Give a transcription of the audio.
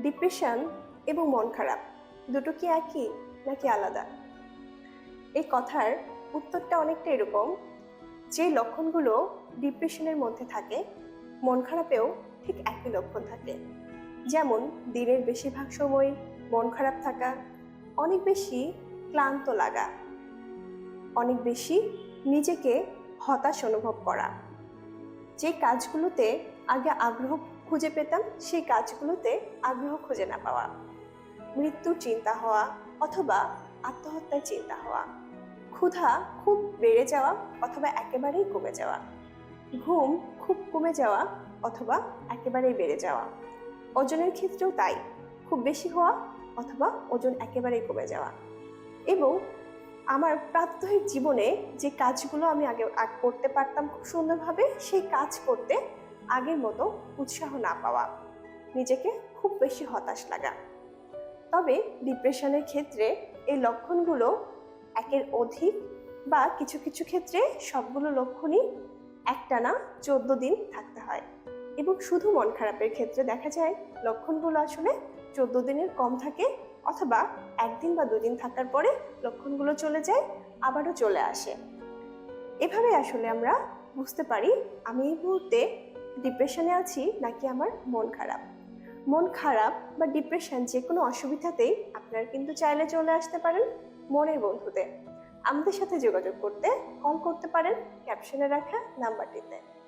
Depression এবং মন খারাপ, দুটো কি একই নাকি আলাদা? এই কথার উত্তরটা অনেকটা এরকম, যে লক্ষণগুলো ডিপ্রেশনের মধ্যে থাকে, মন খারাপেও ঠিক একই লক্ষণ থাকে। যেমন দিনের বেশিরভাগ সময় মন খারাপ থাকা, অনেক বেশি ক্লান্ত লাগা, অনেক বেশি নিজেকে হতাশ অনুভব করা। যে কাজগুলোতে আগে আগ্রহ খুঁজে পেতাম সেই কাজগুলোতে আগ্রহ খুঁজে না পাওয়া। মৃত্যুর চিন্তা হওয়া অথবা আত্মহত্যার চিন্তা হওয়া, ক্ষুধা খুব বেড়ে যাওয়া অথবা একেবারেই কমে যাওয়া, ঘুম খুব কমে যাওয়া অথবা একেবারেই বেড়ে যাওয়া। ওজনের ক্ষেত্রেও তাই, খুব বেশি হওয়া অথবা ওজন একেবারেই কমে যাওয়া। এবং আমার প্রাত্যহিক জীবনে যে কাজগুলো আমি আগে করতে পারতাম খুব সুন্দরভাবে, সেই কাজ করতে আগের মতো উৎসাহ না পাওয়া। নিজেকে খুব বেশি হতাশ লাগা। তবে ডিপ্রেশনের ক্ষেত্রে এই লক্ষণগুলো একের অধিক বা কিছু কিছু ক্ষেত্রে সবগুলো লক্ষণই একটানা চোদ্দ দিন থাকতে হয়। এবং শুধু মন খারাপের ক্ষেত্রে দেখা যায় লক্ষণগুলো আসলে চোদ্দ দিনের কম থাকে অথবা একদিন বা দুদিন থাকার পরে লক্ষণগুলো চলে যায়, আবারও চলে আসে। এভাবে আসলে আমরা বুঝতে পারি আমি এই মুহূর্তে ডিপ্রেশনে আছি নাকি আমার মন খারাপ? মন খারাপ বা ডিপ্রেশন যে কোনো অসুবিধাতেই আপনারা কিন্তু চাইলে চলে আসতে পারেন মনের বন্ধুতে। আমাদের সাথে যোগাযোগ করতে কল করতে পারেন ক্যাপশনে রাখা নাম্বারটিতে